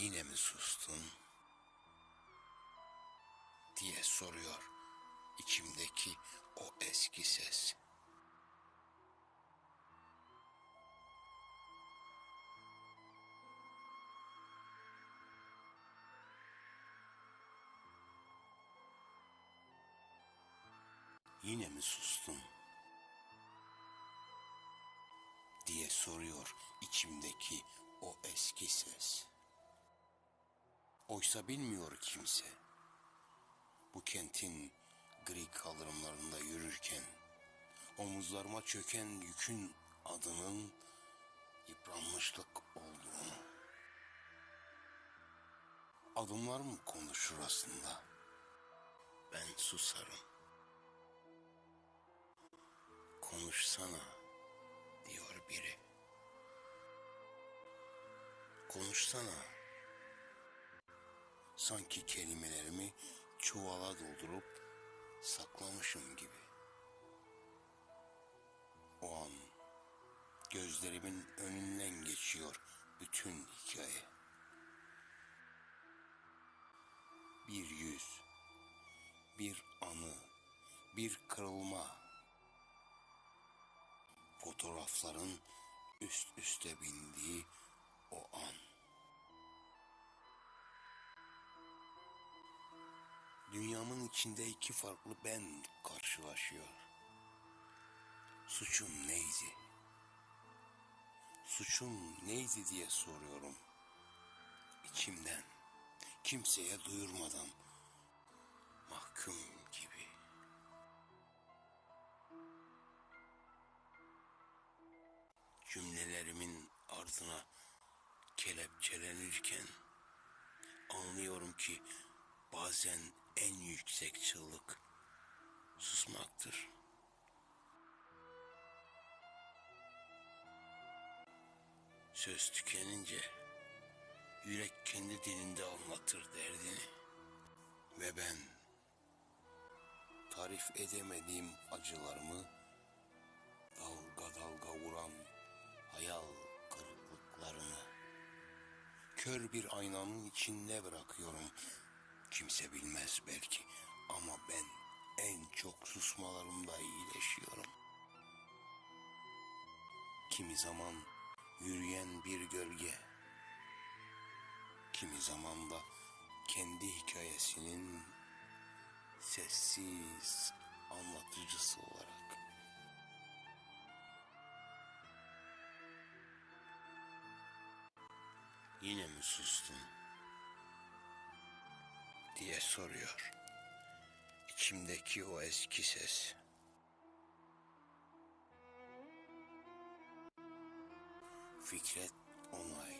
Yine mi sustun? diye soruyor içimdeki o eski ses. Yine mi sustun? diye soruyor içimdeki o eski ses. Oysa bilmiyor kimse. Bu kentin gri kaldırımlarında yürürken omuzlarıma çöken yükün adının yıpranmışlık olduğunu. Adımlar mı konuşur aslında? Ben susarım. Konuşsana diyor biri. Konuşsana. Sanki kelimelerimi çuvala doldurup saklamışım gibi. O an gözlerimin önünden geçiyor bütün hikaye. Bir yüz, bir anı, bir kırılma. Fotoğrafların üst üste bindiği o an. Dünyamın içinde iki farklı ben karşılaşıyor. Suçum neydi? Suçum neydi diye soruyorum. İçimden, kimseye duyurmadan, mahkum gibi. Cümlelerimin ardına kelepçelenirken anlıyorum ki bazen en yüksek çığlık susmaktır. Söz tükenince yürek kendi dilinde anlatır derdini ve ben tarif edemediğim acılarımı dalga dalga vuran hayal kırıklıklarını kör bir aynanın içinde bırakıyorum. Kimse bilmez belki ama ben en çok susmalarımda iyileşiyorum. Kimi zaman yürüyen bir gölge, kimi zaman da kendi hikayesinin sessiz anlatıcısı olarak. Yine mi sustun? Diye soruyor. İçimdeki o eski ses. Fikret Onay